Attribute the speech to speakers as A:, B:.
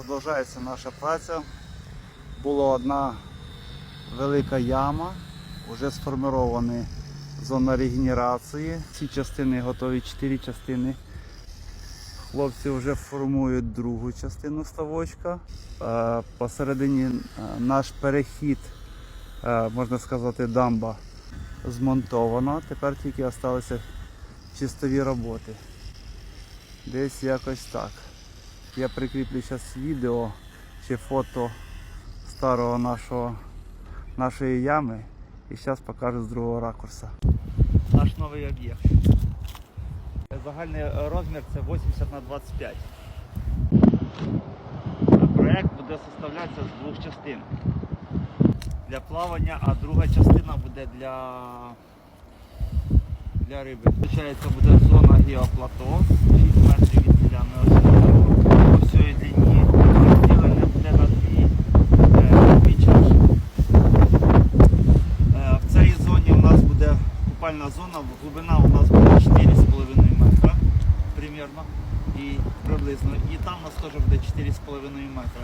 A: Продовжується наша праця. Була одна велика яма, вже сформована зона регенерації. Ці частини готові, чотири частини. Хлопці вже формують другу частину ставочка. Е, Посередині е, наш перехід, е, можна сказати, дамба змонтована. Тепер тільки залишилися чистові роботи. Десь якось так. Я прикріплю зараз відео чи фото старого нашого, нашої ями і зараз покажу з другого ракурсу. Наш новий об'єкт. Загальний розмір це 80 на 25. Проєкт буде составлятися з двох частин. Для плавання, а друга частина буде для, для риби. Получається буде зона геоплато, 6 метрів від купальна зона, глибина у нас будет 4,5 метра примерно і приблизно. І там у нас теж буде 4,5 метра.